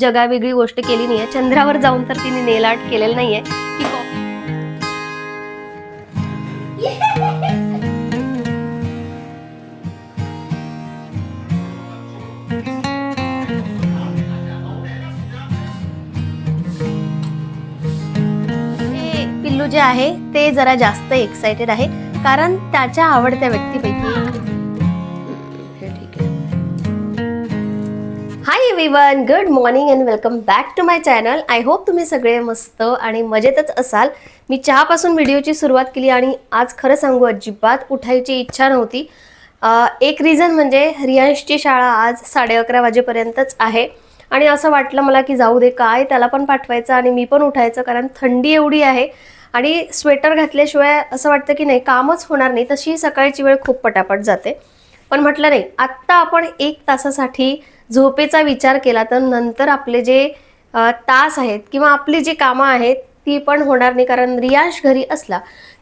जगावेगळी गोष्ट केली नाहीये. चंद्रावर जाऊन तर तिने नेल आर्ट केलेलं नाहीये. की पिल्लू जे आहे ते जरा जास्त एक्साइटेड आहे कारण त्याच्या आवडत्या व्यक्तीपैकी hi everyone good morning and welcome back to my channel I hope तुम्ही सगळे मस्त आणि मजेतच असाल. मी चहापासून व्हिडिओची सुरुवात केली आणि आज खरं सांगू अजिबात उठायची इच्छा नव्हती. एक रिझन म्हणजे रियांशची शाळा आज साडे अकरा वाजेपर्यंतच आहे. आणि असं वाटलं मला की जाऊ दे काय त्याला पण पाठवायचं आणि मी पण उठायचं कारण थंडी एवढी आहे. आणि स्वेटर घातल्याशिवाय असं वाटतं की नाही कामच होणार नाही. तशी सकाळची वेळ खूप पटापट जाते. पण म्हटलं नाही आत्ता आपण एक तासासाठी झोपेचा विचार केला तर नंतर आपले जे तास आहेत किंवा आपली जी कामं आहेत ती पण होणार नाही. कारण रियाश घरी असला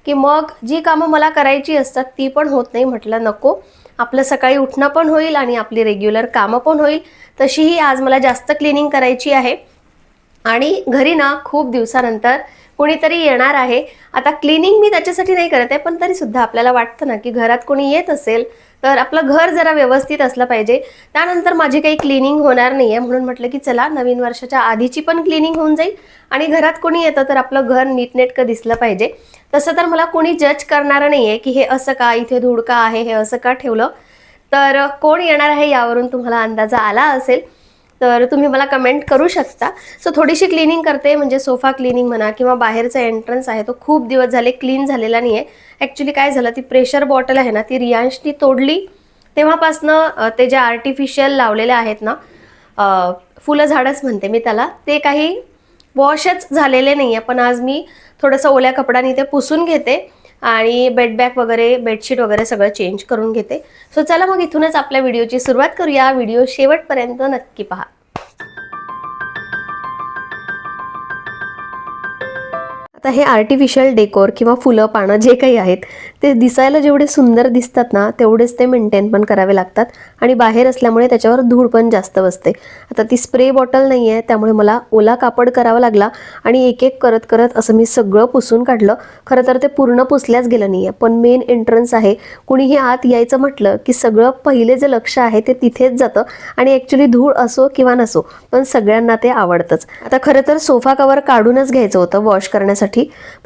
की मग जी कामं मला करायची असतात ती पण होत नाही. म्हटलं नको. आपलं सकाळी उठणं पण होईल आणि आपली रेग्युलर कामं पण होईल. तशीही आज मला जास्त क्लिनिंग करायची आहे. आणि घरी ना खूप दिवसानंतर कोणीतरी येणार आहे. आता क्लिनिंग मी त्याच्यासाठी नाही करत आहे पण तरीसुद्धा आपल्याला वाटतं ना की घरात कोणी येत असेल तर आपलं घर जरा व्यवस्थित असलं पाहिजे. त्यानंतर माझी काही क्लिनिंग होणार नाही आहे म्हणून म्हटलं की चला नवीन वर्षाच्या आधीची पण क्लिनिंग होऊन जाईल. आणि घरात कोणी येतं तर आपलं घर नीटनेटकं दिसलं पाहिजे. तसं तर मला कोणी जज करणारं नाही आहे की हे असं का इथे धुडका का आहे हे असं का ठेवलं. तर कोण येणार आहे यावरून तुम्हाला अंदाजा आला असेल. तर तुम्ही मला कमेंट करू शकता. सो थोडीशी क्लिनिंग करते म्हणजे सोफा क्लिनिंग म्हणा किंवा बाहेरचा एंट्रन्स आहे तो खूप दिवस झाले क्लीन झालेला नाही आहे ॲक्च्युली काय झालं ती प्रेशर बॉटल आहे ना ती रियांशनी तोडली. तेव्हापासनं ते जे आर्टिफिशियल लावलेले आहेत ना फुलं झाडच म्हणते मी त्याला ते काही वॉशच झालेले नाही आहे पण आज मी थोडंसं ओल्या कपड्याने ते पुसून घेते. आणि बेडबॅग वगैरे बेडशीट वगैरे सगळं चेंज करून घेते. सो चला मग इथूनच आपल्या व्हिडिओची सुरुवात करूया. व्हिडिओ शेवटपर्यंत नक्की पहा. आता हे आर्टिफिशियल डेकोर किंवा फुलं पानं जे काही आहेत ते दिसायला जेवढे सुंदर दिसतात ना तेवढेच ते मेंटेन पण करावे लागतात. आणि बाहेर असल्यामुळे त्याच्यावर धूळ पण जास्त बसते. आता ती स्प्रे बॉटल नाही आहे त्यामुळे मला ओला कापड करावा लागला आणि एक एक करत करत असं मी सगळं पुसून काढलं. खरं तर ते पूर्ण पुसल्याच गेलं नाही आहे पण मेन एंट्रन्स आहे. कुणीही आत यायचं म्हटलं की सगळं पहिले जे लक्ष आहे ते तिथेच जातं आणि ॲक्च्युली धूळ असो किंवा नसो पण सगळ्यांना ते आवडतंच. आता खरं तर सोफा कवर काढूनच घ्यायचं होतं वॉश करण्यासाठी.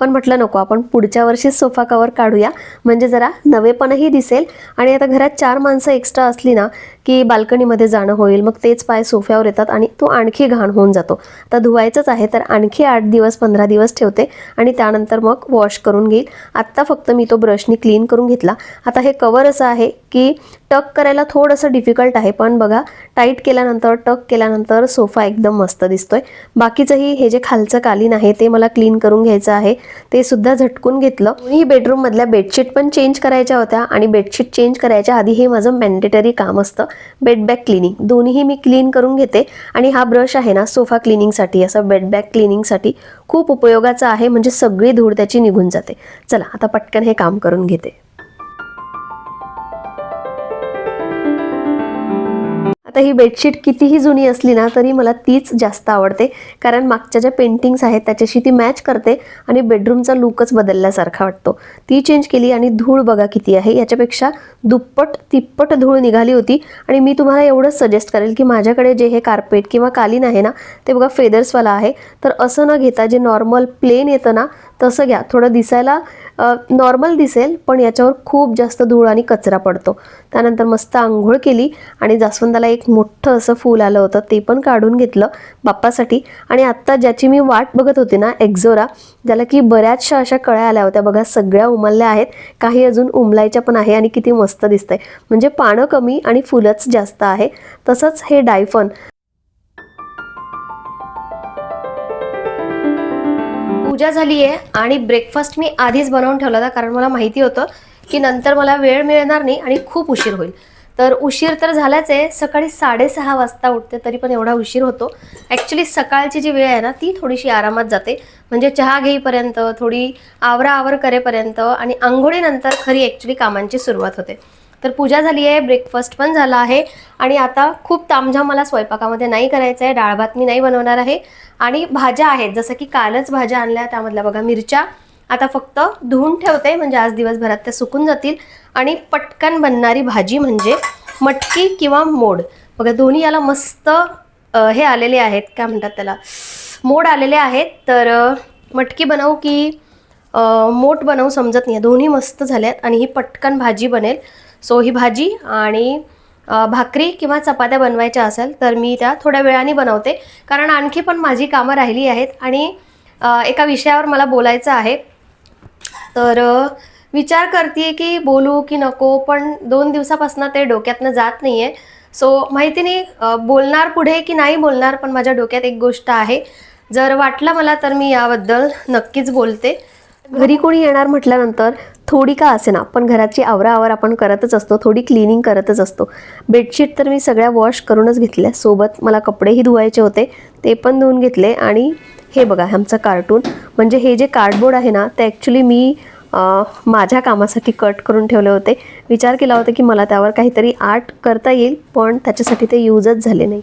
पण म्हटलं नको आपण पुढच्या वर्षीच सोफा कवर काढूया. म्हणजे जरा नवेपणही दिसेल. आणि आता घरात चार माणसं एक्स्ट्रा असली ना की बाल्कनीमध्ये जाणं होईल मग तेच पाय सोफ्यावर येतात आणि तो आणखी घाण होऊन जातो. आता धुवायचंच आहे तर आणखी आठ दिवस पंधरा दिवस ठेवते आणि त्यानंतर मग वॉश करून घेईल. आत्ता फक्त मी तो ब्रशनी क्लीन करून घेतला. आता हे कवर असं आहे की टक करायला थोडंसं डिफिकल्ट आहे पण बघा टाईट केल्यानंतर टक केल्यानंतर सोफा एकदम मस्त दिसतोय. बाकीचंही हे जे खालचं कालीन आहे ते मला क्लीन करून घ्यायचं आहे. ते सुद्धा झटकून घेतलं. ही बेडरूममधल्या बेडशीट पण चेंज करायच्या होत्या आणि बेडशीट चेंज करायच्या आधी हे माझं मॅन्डेटरी काम असतं. Bed bag cleaning. दोन्हीही मी क्लीन करून घेते. आणि हा ब्रश आहे ना सोफा क्लिनिंगसाठी असं बेडबॅग क्लिनिंगसाठी खूप उपयोगाचा आहे. म्हणजे सगळी धूळ त्याची निघून जाते. चला आता पटकन हे काम करून घेते. आता ही बेडशीट कितीही जुनी असली ना तरी मला तीच जास्त आवडते. कारण मागच्या ज्या पेंटिंग्स आहेत त्याच्याशी ती मॅच करते आणि बेडरूमचा लुकच बदलल्यासारखा वाटतो. ती चेंज केली आणि धूळ बघा किती आहे. याच्यापेक्षा दुप्पट तिप्पट धूळ निघाली होती. आणि मी तुम्हाला एवढंच सजेस्ट करेल की माझ्याकडे जे हे कार्पेट किंवा कालीन आहे ना ते बघा फेदर्सवाला आहे. तर असं न घेता जे नॉर्मल प्लेन येतं ना तसं घ्या. थोडं दिसायला नॉर्मल दिसेल पण याच्यावर खूप जास्त धूळ आणि कचरा पडतो. त्यानंतर मस्त आंघोळ केली आणि जास्वंदाला एक मोठं असं फूल आलं होतं ते पण काढून घेतलं बाप्पासाठी. आणि आत्ता ज्याची मी वाट बघत होती ना एक्झोरा ज्याला की बऱ्याचशा अशा कळ्या आल्या होत्या. बघा सगळ्या उमलल्या आहेत. काही अजून उमलायच्या पण आहे आणि किती मस्त दिसतंय. म्हणजे पानं कमी आणि फुलंच जास्त आहे. तसंच हे डायफन. पूजा झाली आहे आणि ब्रेकफास्ट मी आधीच बनवून ठेवला होता कारण मला माहिती होतं की नंतर मला वेळ मिळणार नाही आणि खूप उशीर होईल. तर उशीर तर झालाच आहे सकाळी साडेसहा वाजता उठते तरी पण एवढा उशीर होतो. ॲक्च्युली सकाळची जी वेळ आहे ना ती थोडीशी आरामात जाते. म्हणजे चहा घेईपर्यंत थोडी आवरा आवर करेपर्यंत आणि आंघोळीनंतर खरी ॲक्च्युली कामांची सुरुवात होते. तर पूजा झाली आहे ब्रेकफास्ट पण झाला आहे आणि आता खूप तामझाम मला स्वयंपाकामध्ये नाही करायचं आहे डाळ भात मी नाही बनवणार आहे. आणि भाज्या आहेत जसं की कालच भाज्या आणल्या त्यामधल्या. बघा मिरच्या आता फक्त धुवून ठेवते म्हणजे आज दिवसभरात त्या सुकून जातील. आणि पटकन बनणारी भाजी म्हणजे मटकी किंवा मोड. बघा दोन्ही याला मस्त हे आलेले आहेत. काय म्हणतात त्याला? मोड आलेले आहेत. तर मटकी बनवू की मोठ बनवू समजत नाही. दोन्ही मस्त झाल्यात आणि ही पटकन भाजी बनेल. सो ही भाजी आणि भाकरी किंवा चपात्या बनवायच्या असेल तर मी त्या थोड्या वेळाने बनवते. कारण आणखी पण माझी कामं राहिली आहेत आणि एका विषयावर मला बोलायचं आहे. तर विचार करते की बोलू की नको पण दोन दिवसापासून ते डोक्यातनं जात नाही आहे सो माहिती नाही बोलणार पुढे की नाही बोलणार पण माझ्या डोक्यात एक गोष्ट आहे. जर वाटलं मला तर मी याबद्दल नक्कीच बोलते. घरी कोणी येणार म्हटल्यानंतर थोडी का असे ना पण घराची आवराआवर आपण करतच असतो थोडी क्लिनिंग करतच असतो. बेडशीट तर मी सगळ्या वॉश करूनच घेतल्या. सोबत मला कपडेही धुवायचे होते ते पण धुवून घेतले. आणि हे बघा आमचं कार्टून म्हणजे हे जे कार्डबोर्ड आहे ना ते ॲक्च्युली मी माझ्या कामासाठी कट करून ठेवले होते. विचार केला होता की मला त्यावर काहीतरी आर्ट करता येईल पण त्याच्यासाठी ते यूजच झाले नाही.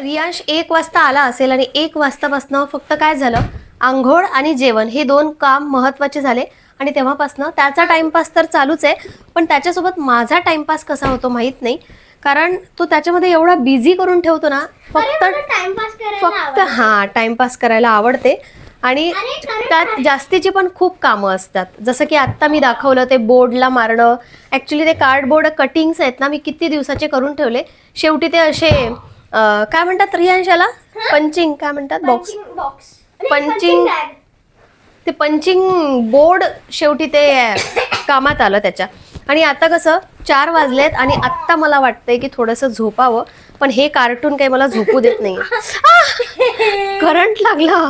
रियांश एक वाजता आला असेल आणि एक वाजतापासनं फक्त काय झालं? आंघोळ आणि जेवण हे दोन काम महत्त्वाचे झाले. आणि तेव्हापासनं त्याचा टाइमपास तर चालूच आहे पण त्याच्यासोबत माझा टाइमपास कसा होतो माहीत नाही. कारण तो त्याच्यामध्ये एवढा बिझी करून ठेवतो ना फक्त फक्त हां टाइमपास करायला आवडते. आणि त्यात जास्तीची पण खूप कामं असतात. जसं की आत्ता मी दाखवलं ते बोर्डला मारणं. ॲक्च्युली ते कार्डबोर्ड कटिंग्स आहेत ना मी किती दिवसाचे करून ठेवले. शेवटी ते असे काय म्हणतात रियांशाला? पंचिंग काय म्हणतात? बॉक्स बॉक्स पंचिंग ते पंचिंग बोर्ड शेवटी ते कामात आलं त्याच्या. आणि आता कसं चार वाजलेत आणि आत्ता मला वाटतंय की थोडंसं झोपावं पण हे कार्टून काही मला झोपू देत नाही करंट लागला.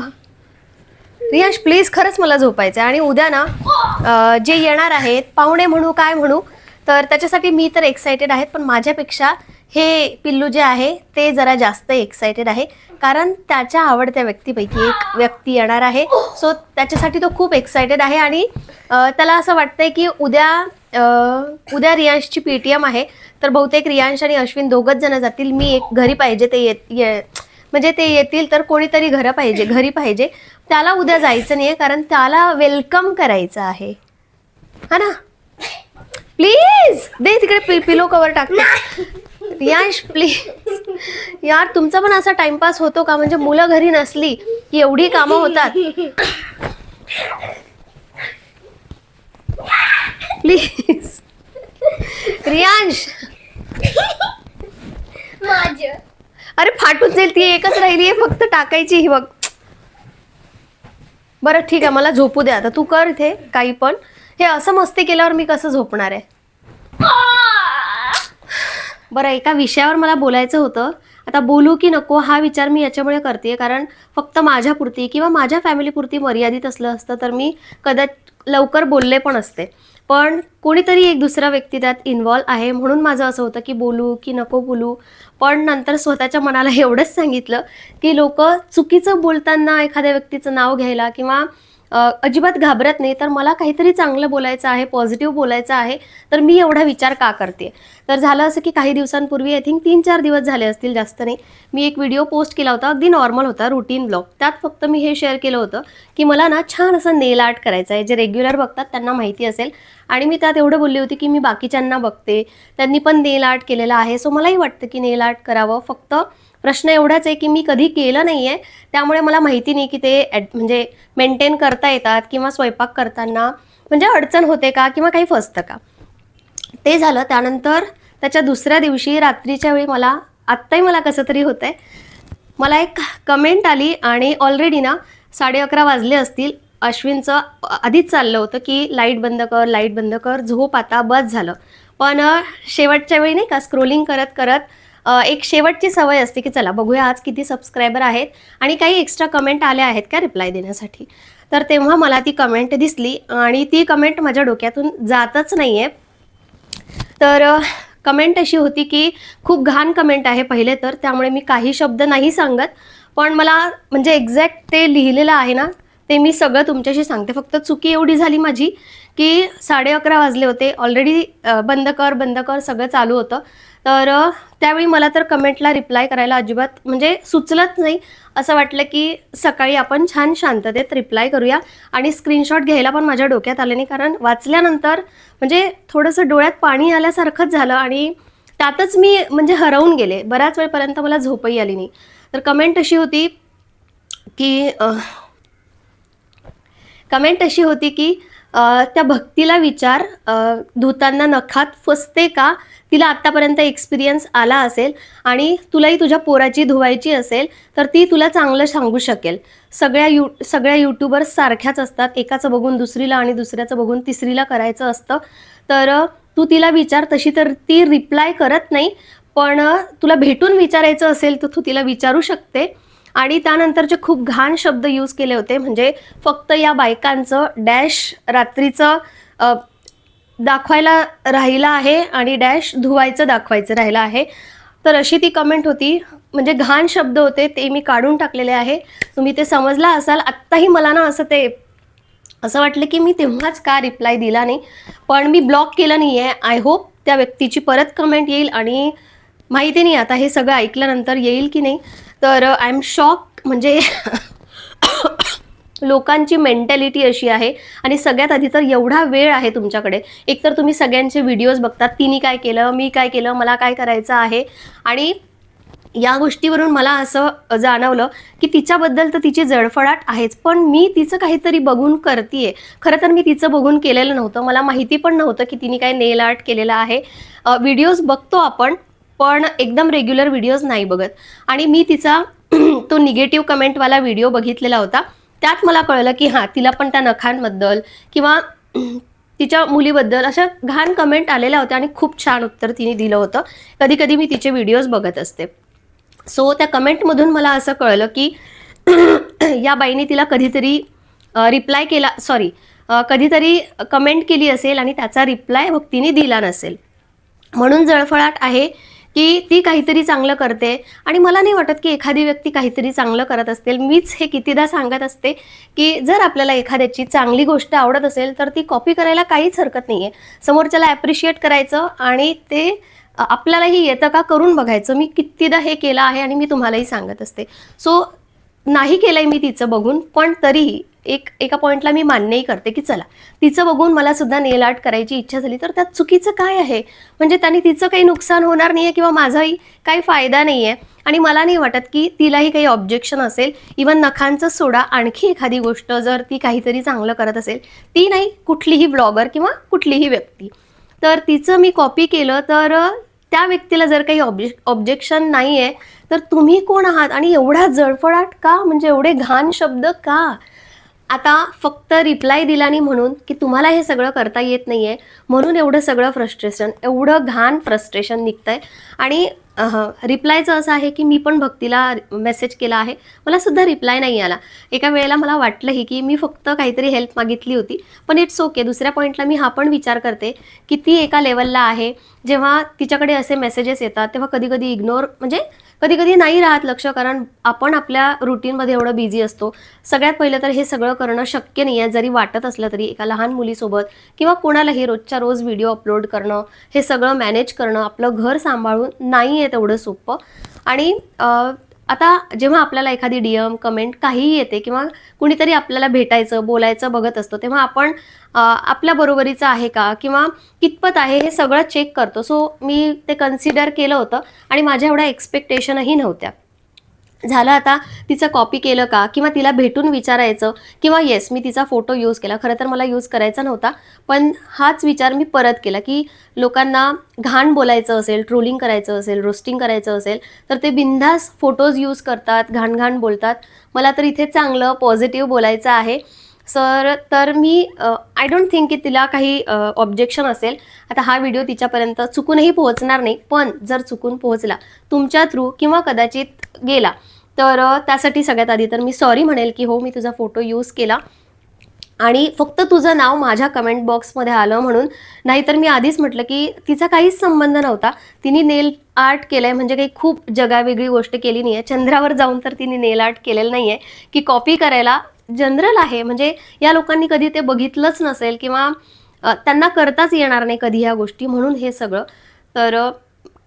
रियाश प्लीज खरंच मला झोपायचं आणि उद्या ना जे येणार आहेत पाहुणे म्हणू काय म्हणू तर त्याच्यासाठी मी तर एक्सायटेड आहेत पण माझ्यापेक्षा हे पिल्लू जे आहे ते जरा जास्त एक्सायटेड आहे. कारण त्याच्या आवडत्या व्यक्तीपैकी एक व्यक्ती येणार आहे. सो त्याच्यासाठी तो खूप एक्सायटेड आहे आणि त्याला असं वाटतंय की उद्या उद्या रियांशची पी टी एम आहे. तर बहुतेक रियांश आणि अश्विन दोघंच जण जातील. मी एक घरी पाहिजे ते येत ये म्हणजे ते येतील तर कोणीतरी घरं पाहिजे घरी पाहिजे. त्याला उद्या जायचं नाही आहे कारण त्याला वेलकम करायचं आहे. हा ना? प्लीज दे तिकडे पि पिलो कवर टाकते रियांश प्लीज यार तुमचा पण असा टाइमपास होतो का? म्हणजे मुलं घरी नसली की एवढी कामं होतात. प्लीज रियांश. माझं. अरे फाटून जाईल ती एकच राहिली आहे फक्त टाकायची ही बघ. बरं ठीक आहे मला झोपू दे आता. तू कर इथे काही पण. हे असं मस्ती केल्यावर मी कसं झोपणार आहे? बरं एका विषयावर मला बोलायचं होतं. आता बोलू की नको हा विचार मी याच्यामुळे करते कारण फक्त माझ्यापुरती किंवा माझ्या फॅमिलीपुरती मर्यादित असलं असतं तर मी कदाच लवकर बोलले पण असते. पण कोणीतरी एक दुसरा व्यक्ती त्यात इन्वॉल्व आहे म्हणून माझं असं होतं की बोलू की नको बोलू. पण नंतर स्वतःच्या मनाला एवढंच सांगितलं की लोक चुकीचं बोलताना एखाद्या व्यक्तीचं नाव घ्यायला किंवा अजिबात घाबरत नाही. तर मला काहीतरी चांगलं बोलायचं आहे पॉझिटिव्ह बोलायचं आहे तर मी एवढा विचार का करते? तर झालं असं की काही दिवसांपूर्वी आय थिंक तीन चार दिवस झाले असतील जास्त नाही मी एक व्हिडिओ पोस्ट केला होता. अगदी नॉर्मल होता रुटीन ब्लॉग त्यात फक्त मी हे शेअर केलं होतं की मला ना छान असं नेल आर्ट करायचं आहे. जे रेग्युलर बघतात त्यांना माहिती असेल. आणि मी त्यात एवढं बोलली होती की मी बाकीच्यांना बघते. त्यांनी पण नेल आर्ट केलेलं आहे. सो मलाही वाटतं की नेल आर्ट करावं. फक्त प्रश्न एवढाच आहे की मी कधी केलं नाही आहे त्यामुळे मला माहिती नाही की ते ॲड म्हणजे मेंटेन करता येतात किंवा स्वयंपाक करताना म्हणजे अडचण होते का किंवा काही फसतं का? ते झालं. त्यानंतर त्याच्या दुसऱ्या दिवशी रात्रीच्या वेळी मला आत्ताही मला कसं तरी होतं आहे मला एक कमेंट आली आणि ऑलरेडी ना साडे अकरा वाजले असतील. अश्विनचं आधीच चाललं होतं की लाइट बंद कर लाइट बंद कर झोप आता बस झालं. पण शेवटच्या वेळी नाही का स्क्रोलिंग करत करत एक शेवटची सवय असते की चला बघूया आज किती सबस्क्रायबर आहेत आणि काही एक्स्ट्रा कमेंट आल्या आहेत का रिप्लाय देण्यासाठी. तर तेव्हा मला ती कमेंट दिसली आणि ती कमेंट माझ्या डोक्यातून जातच नाही आहे तर कमेंट अशी होती की खूप घाण कमेंट आहे पहिले तर त्यामुळे मी काही शब्द नाही सांगत. पण मला म्हणजे एक्झॅक्ट ते लिहिलेलं आहे ना ते मी सगळं तुमच्याशी सांगते. फक्त चुकी एवढी झाली माझी की साडे अकरा वाजले होते. ऑलरेडी बंद कर बंद कर सगळं चालू होतं. तर त्यावेळी मला तर कमेंटला रिप्लाय करायला अजिबात म्हणजे सुचलंच नाही. असं वाटलं की सकाळी आपण छान शांततेत रिप्लाय करूया आणि स्क्रीनशॉट घ्यायला पण माझ्या डोक्यात आले नाही. कारण वाचल्यानंतर म्हणजे थोडंसं डोळ्यात पाणी आल्यासारखंच झालं आणि त्यातच मी म्हणजे हरवून गेले. बऱ्याच वेळपर्यंत मला झोपही आली नाही. तर कमेंट अशी होती की कमेंट अशी होती की त्या भक्तीला विचार धुताना नखात फसते का? तिला आत्तापर्यंत एक्सपिरियन्स आला असेल आणि तुलाही तुझ्या पोराची धुवायची असेल तर ती तुला चांगलं सांगू शकेल. सगळ्या यू सगळ्या यूट्यूबर्स सारख्याच असतात. एकाचं बघून दुसरीला आणि दुसऱ्याचं बघून तिसरीला करायचं असतं. तर तू तिला विचार तशी तर ती रिप्लाय करत नाही पण तुला भेटून विचारायचं असेल तर तू तिला विचारू शकते. आणि त्यानंतरचे खूप घाण शब्द यूज केले होते म्हणजे फक्त या बायकांचं डॅश रात्रीचं दाखवायला राहिलं आहे आणि डॅश धुवायचं दाखवायचं राहिलं आहे. तर अशी ती कमेंट होती. म्हणजे घाण शब्द होते ते मी काढून टाकलेले आहे. तुम्ही ते समजला असाल आत्ताही मला ना असं ते असं वाटलं की मी तेव्हाच का रिप्लाय दिला नाही. पण मी ब्लॉक केलं नाही आहे आय होप त्या व्यक्तीची परत कमेंट येईल आणि माहिती नाही आता हे सगळं ऐकल्यानंतर येईल की नाही. तर आय एम शॉक म्हणजे लोकांची मेंटॅलिटी अशी आहे. आणि सगळ्यात आधी तर एवढा वेळ आहे तुमच्याकडे. एकतर तुम्ही सगळ्यांचे व्हिडिओज बघतात तिने काय केलं मी काय केलं मला काय करायचं आहे. आणि या गोष्टीवरून मला असं जाणवलं की तिच्याबद्दल तर तिची जळफळाट आहेच पण मी तिचं काहीतरी बघून करतीये. खरं तर मी तिचं बघून केलेलं नव्हतं. मला माहिती पण नव्हतं की तिने काय नेल आर्ट केलेलं आहे. व्हिडिओज बघतो आपण पण एकदम रेग्युलर व्हिडिओज नाही बघत. आणि मी तिचा तो निगेटिव्ह कमेंटवाला व्हिडिओ बघितलेला होता. त्यात मला कळलं की हां तिला पण त्या नखांबद्दल किंवा तिच्या मुलीबद्दल अशा घाण कमेंट आलेल्या होत्या आणि खूप छान उत्तर तिने दिलं होतं. कधी कधी मी तिचे व्हिडिओज बघत असते. सो त्या कमेंटमधून मला असं कळलं की या बाईने तिला कधीतरी रिप्लाय केला सॉरी कधीतरी कमेंट केली असेल आणि त्याचा रिप्लाय भक्तीने दिला नसेल. म्हणून जळफळाट आहे की ती काहीतरी चांगलं करते. आणि मला नाही वाटत की एखादी व्यक्ती काहीतरी चांगलं करत असेल मीच हे कितीदा सांगत असते की जर आपल्याला एखाद्याची चांगली गोष्ट आवडत असेल तर ती कॉपी करायला काहीच हरकत नाही आहे समोरच्याला ॲप्रिशिएट करायचं आणि ते आपल्यालाही येतं का करून बघायचं. मी कितीदा हे केलं आहे आणि मी तुम्हालाही सांगत असते. सो नाही केलंय मी तिचं बघून पण तरीही एक एका पॉईंटला मी मान्यही करते की चला तिचं बघून मला सुद्धा नेल आर्ट करायची इच्छा झाली तर त्यात चुकीचं काय आहे? म्हणजे त्याने तिचं काही नुकसान होणार नाही आहे किंवा माझाही काही फायदा नाही आहे आणि मला नाही वाटत की तिलाही काही ऑब्जेक्शन असेल. इवन नखांचं सोडा आणखी एखादी गोष्ट जर ती काहीतरी चांगलं करत असेल ती नाही कुठलीही ब्लॉगर किंवा कुठलीही व्यक्ती. तर तिचं मी कॉपी केलं तर त्या व्यक्तीला जर काही ऑब्जे ऑब्जेक्शन नाही आहे तर तुम्ही कोण आहात? आणि एवढा जळफळाट का? म्हणजे एवढे घाण शब्द का? आता फक्त रिप्लाय दिला नाही म्हणून की तुम्हाला हे सगळं करता येत नाही आहे म्हणून एवढं सगळं फ्रस्ट्रेशन एवढं घाण फ्रस्ट्रेशन निघतं आहे आणि रिप्लायचं असं आहे की मी पण भक्तीला मेसेज केला आहे. मला सुद्धा रिप्लाय नाही आला. एका वेळेला मला वाटलंही की मी फक्त काहीतरी हेल्प मागितली होती. पण इट्स ओके दुसऱ्या पॉईंटला मी हा पण विचार करते की ती एका लेवलला आहे. जेव्हा तिच्याकडे असे मेसेजेस येतात तेव्हा कधी कधी इग्नोर म्हणजे कधी कधी नाही राहत लक्ष कारण आपण आपल्या रुटीनमध्ये एवढं बिझी असतो. सगळ्यात पहिलं तर हे सगळं करणं शक्य नाही आहे जरी वाटत असलं तरी एका लहान मुलीसोबत किंवा कोणालाही रोजच्या रोज व्हिडिओ अपलोड करणं हे सगळं मॅनेज करणं आपलं घर सांभाळून नाही आहे तेवढं सोपं. आणि आता जेव्हा आपल्याला एखादी डी एम कमेंट काहीही येते किंवा कुणीतरी आपल्याला भेटायचं बोलायचं बघत असतो तेव्हा आपण आपल्या बरोबरीचं आहे का? किंवा कितपत आहे हे सगळं चेक करतो. सो मी ते कन्सिडर केलं होतं आणि माझ्या एवढ्या एक्सपेक्टेशनही नव्हत्या. झालं आता तिचं कॉपी केलं का? किंवा तिला भेटून विचारायचं किंवा येस मी तिचा फोटो यूज केला. खरं तर मला यूज करायचा नव्हता पण हाच विचार मी परत केला की लोकांना घाण बोलायचं असेल ट्रोलिंग करायचं असेल रोस्टिंग करायचं असेल तर ते बिंदास फोटोज यूज करतात घाण घाण बोलतात. मला तर इथे चांगलं पॉझिटिव्ह बोलायचं आहे. सर तर मी आय डोंट थिंक की तिला काही ऑब्जेक्शन असेल. आता हा व्हिडिओ तिच्यापर्यंत चुकूनही पोहोचणार नाही पण जर चुकून पोहोचला तुमच्या थ्रू किंवा कदाचित गेला तर त्यासाठी सगळ्यात आधी तर मी सॉरी म्हणेल की हो मी तुझा फोटो यूज केला. आणि फक्त तुझं नाव माझ्या कमेंट बॉक्समध्ये आलं म्हणून नाहीतर मी आधीच म्हटलं की तिचा काहीच संबंध नव्हता. तिने नेल आर्ट केलंय म्हणजे काही खूप जगावेगळी गोष्ट केली नाही आहे चंद्रावर जाऊन तर तिने नेल आर्ट केलेलं नाही आहे की कॉपी करायला जनरल आहे म्हणजे या लोकांनी कधी ते बघितलंच नसेल किंवा त्यांना करताच येणार नाही कधी ह्या गोष्टी म्हणून हे सगळं. तर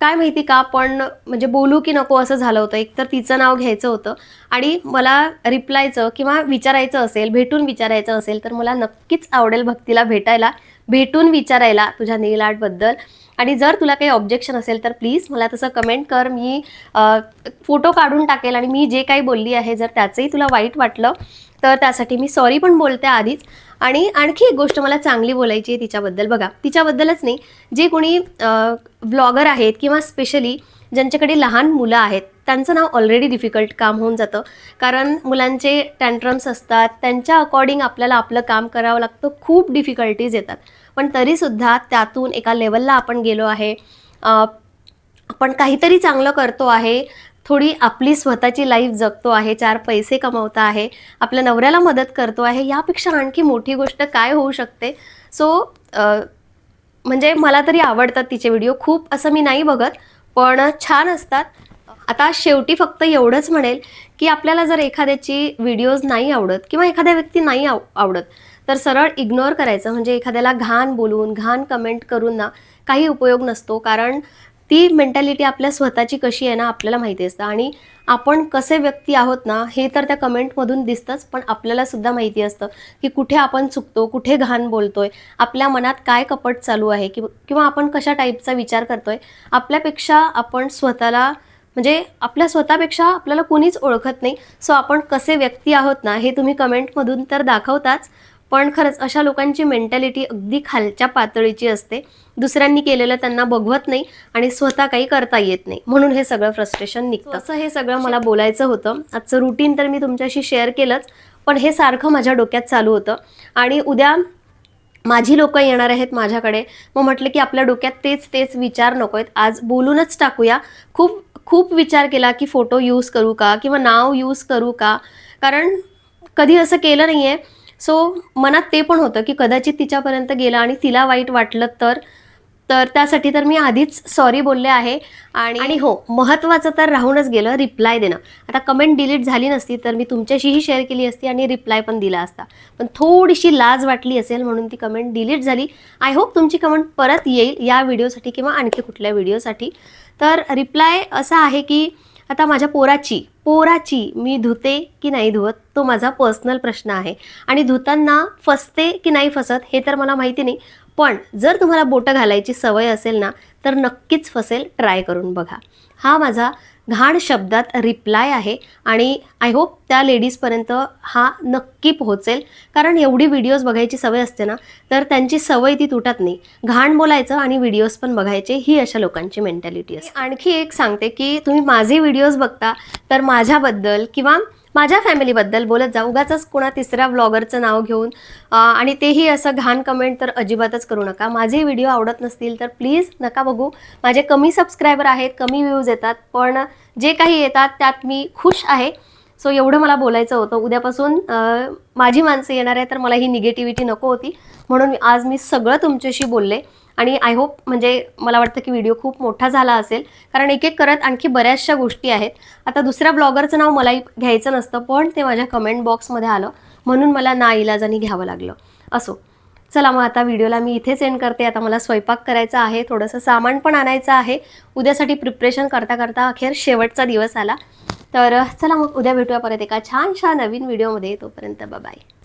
काय माहिती का पण म्हणजे बोलू की नको असं झालं होतं. एक तर तिचं नाव घ्यायचं होतं आणि मला रिप्लायचं किंवा विचारायचं असेल भेटून विचारायचं असेल तर मला नक्कीच आवडेल भक्तीला भेटायला भेटून विचारायला तुझ्या नेल आर्टबद्दल. आणि जर तुला काही ऑब्जेक्शन असेल तर प्लीज मला तसं कमेंट कर. मी फोटो काढून टाकेल आणि मी जे काही बोलली आहे जर त्याचंही तुला वाईट वाटलं तर त्यासाठी मी सॉरी पण बोलते आधीच. आणि आणखी एक गोष्ट मला चांगली बोलायची आहे तिच्याबद्दल. बघा तिच्याबद्दलच नाही. जे कोणी ब्लॉगर आहेत किंवा स्पेशली ज्यांच्याकडे लहान मुलं आहेत त्यांचं नाव ऑलरेडी डिफिकल्ट काम होऊन जातं. कारण मुलांचे टँट्रम्स असतात त्यांच्या अकॉर्डिंग आपल्याला आपलं काम करावं लागतं. खूप डिफिकल्टीज येतात. पण तरीसुद्धा त्यातून एका लेवलला आपण गेलो आहे. आपण काहीतरी चांगलं करतो आहे. थोडी आपली स्वतःची लाईफ जगतो आहे. चार पैसे कमवता आहे. आपल्या नवऱ्याला मदत करतो आहे. यापेक्षा आणखी मोठी गोष्ट काय होऊ शकते? सो म्हणजे मला तरी आवडतात तिचे व्हिडिओ खूप असं मी नाही बघत पण छान असतात. आता शेवटी फक्त एवढंच म्हणेल की आपल्याला जर एखाद्याची व्हिडिओज नाही आवडत किंवा एखाद्या व्यक्ती नाही आव आवडत तर सरळ इग्नोर करायचं. म्हणजे एखाद्याला घाण बोलून घाण कमेंट करून ना काही उपयोग नसतो. कारण ती मेंटॅलिटी आपल्या स्वतःची कशी आहे ना आपल्याला माहिती असतं. आणि आपण कसे व्यक्ती आहोत ना हे तर त्या कमेंटमधून दिसतंच पण आपल्याला सुद्धा माहिती असतं की कुठे आपण चुकतो कुठे घाण बोलतोय आपल्या मनात काय कपट चालू आहे कि किंवा आपण कशा टाईपचा विचार करतोय आपल्यापेक्षा आपण स्वतःला म्हणजे आपल्या स्वतःपेक्षा आपल्याला कोणीच ओळखत नाही. सो आपण कसे व्यक्ती आहोत ना हे तुम्ही कमेंटमधून तर दाखवताच. पण खरंच अशा लोकांची मेंटॅलिटी अगदी खालच्या पातळीची असते. दुसऱ्यांनी केलेलं त्यांना बघवत नाही आणि स्वतः काही करता येत नाही. म्हणून हे सगळं फ्रस्ट्रेशन निघतं. असं हे सगळं मला बोलायचं होतं. आजचं रुटीन तर मी तुमच्याशी शेअर केलंच पण हे सारखं माझ्या डोक्यात चालू होतं. आणि उद्या माझी लोक येणार आहेत माझ्याकडे. मग म्हटलं की आपल्या डोक्यात तेच तेच विचार नको आहेत. आज बोलूनच टाकूया. खूप खूप विचार केला की फोटो यूज करू का? किंवा नाव यूज करू का? कारण कधी असं केलं नाही आहे सो मनात ते पण होतं की कदाचित तिच्यापर्यंत गेलं आणि तिला वाईट वाटलं तर तर त्यासाठी तर मी आधीच सॉरी बोलले आहे. आणि आणि हो महत्त्वाचं तर राहूनच गेलं रिप्लाय देणं. आता कमेंट डिलीट झाली नसती तर मी तुमच्याशीही शेअर केली असती आणि रिप्लाय पण दिला असता. पण थोडीशी लाज वाटली असेल म्हणून ती कमेंट डिलीट झाली. आय होप तुमची कमेंट परत येईल या व्हिडिओसाठी किंवा आणखी कुठल्या व्हिडिओसाठी तर रिप्लाय असा आहे की आता माझ्या पोराची पोराची मी धुते की नाही धुवत तो माझा पर्सनल प्रश्न आहे. आणि धुताना फसते की नाही फसत हे तर मला माहिती नाही. पण जर तुम्हाला बोटं घालायची सवय असेल ना तर नक्कीच फसेल ट्राय करून बघा. हा माझा घाण शब्दात रिप्लाय आहे. आणि आय होप त्या लेडीजपर्यंत हा नक्की पोहोचेल. कारण एवढी व्हिडिओज बघायची सवय असते ना तर त्यांची सवय ती तुटत नाही. घाण बोलायचं आणि व्हिडिओज पण बघायचे ही अशा लोकांची मेंटॅलिटी असते. आणखी एक सांगते की तुम्ही माझे व्हिडिओज बघता तर माझ्याबद्दल किंवा माझ्या फॅमिलीबद्दल बोलत जा. उगाच कोणा तिसऱ्या व्लॉगरचं नाव घेऊन आणि तेही असं घाण कमेंट तर अजिबातच करू नका. माझे व्हिडिओ आवडत नसतील तर प्लीज नका बघू. माझे कमी सबस्क्रायबर आहेत कमी व्ह्यूज येतात पण जे काही येतात त्यात मी खुश आहे. सो एवढं मला बोलायचं होतं. उद्यापासून माझी माणसं येणार आहे तर मला ही निगेटिव्हिटी नको होती. म्हणून आज मी सगळं तुमच्याशी बोलले. आणि आय होप म्हणजे मला वाटतं की व्हिडिओ खूप मोठा झाला असेल. कारण एक एक करत आणखी बऱ्याचशा गोष्टी आहेत. आता दुसऱ्या ब्लॉगरचं नाव मलाही घ्यायचं नसतं पण ते माझ्या कमेंट बॉक्समध्ये आलं. म्हणून मला ना इलाजाने घ्यावं लागलं. असो. चला मग आता व्हिडिओला मी इथे सेंड करते. आता मला स्वयंपाक करायचा आहे थोडंसं सामान पण आणायचं आहे. उद्यासाठी प्रिपरेशन करता करता अखेर शेवटचा दिवस आला. तर चला मग उद्या भेटूया परत एका छानशा नवीन व्हिडिओमध्ये तोपर्यंत बाय